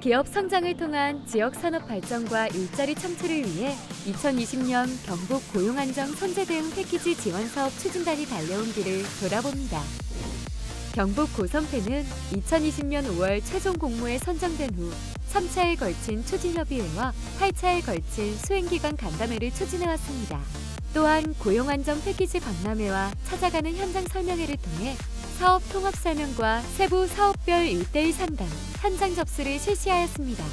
기업 성장을 통한 지역 산업 발전과 일자리 창출을 위해 2020년 경북 고용안정 선제 대응 패키지 지원 사업 추진단이 달려온 길을 돌아봅니다. 경북 고선패는 2020년 5월 최종 공모에 선정된 후 3차에 걸친 추진협의회와 8차에 걸친 수행기관 간담회를 추진해왔습니다. 또한 고용안정 패키지 박람회와 찾아가는 현장 설명회를 통해 사업 통합 설명과 세부 사업별 1대1 상담, 현장 접수를 실시하였습니다.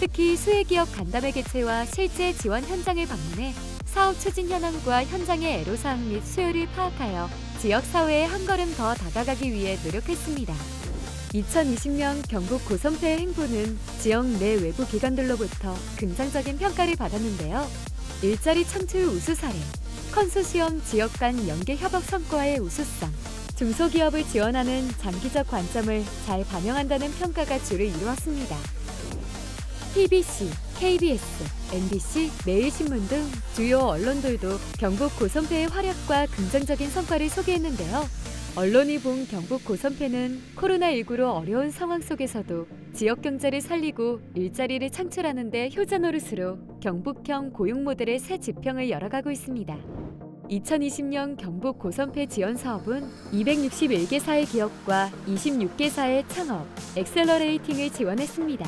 특히 수혜 기업 간담회 개최와 실제 지원 현장을 방문해 사업 추진 현황과 현장의 애로사항 및 수요를 파악하여 지역 사회에 한 걸음 더 다가가기 위해 노력했습니다. 2020년 경북 고선패의 행보는 지역 내 외부 기관들로부터 긍정적인 평가를 받았는데요. 일자리 창출 우수 사례, 컨소시엄 지역 간 연계 협업 성과의 우수성, 중소기업을 지원하는 장기적 관점을 잘 반영한다는 평가가 주를 이루었습니다. TBC, KBS, MBC, 매일신문 등 주요 언론들도 경북 고선패의 활약과 긍정적인 성과를 소개했는데요. 언론이 본 경북 고선패는 코로나19로 어려운 상황 속에서도 지역 경제를 살리고 일자리를 창출하는 데 효자 노릇으로 경북형 고용 모델의 새 지평을 열어가고 있습니다. 2020년 경북 고선패 지원 사업은 261개사의 기업과 26개사의 창업, 엑셀러레이팅을 지원했습니다.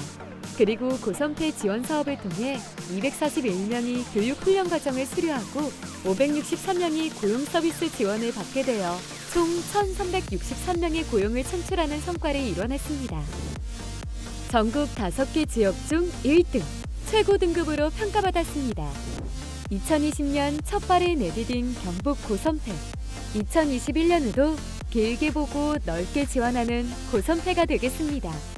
그리고 고선패 지원 사업을 통해 241명이 교육 훈련 과정을 수료하고 563명이 고용 서비스 지원을 받게 되어 총 1,363명의 고용을 창출하는 성과를 이뤄냈습니다. 전국 5개 지역 중 1등, 최고 등급으로 평가받았습니다. 2020년 첫 발을 내디딘 경북 고선패. 2021년에도 길게 보고 넓게 지원하는 고선패가 되겠습니다.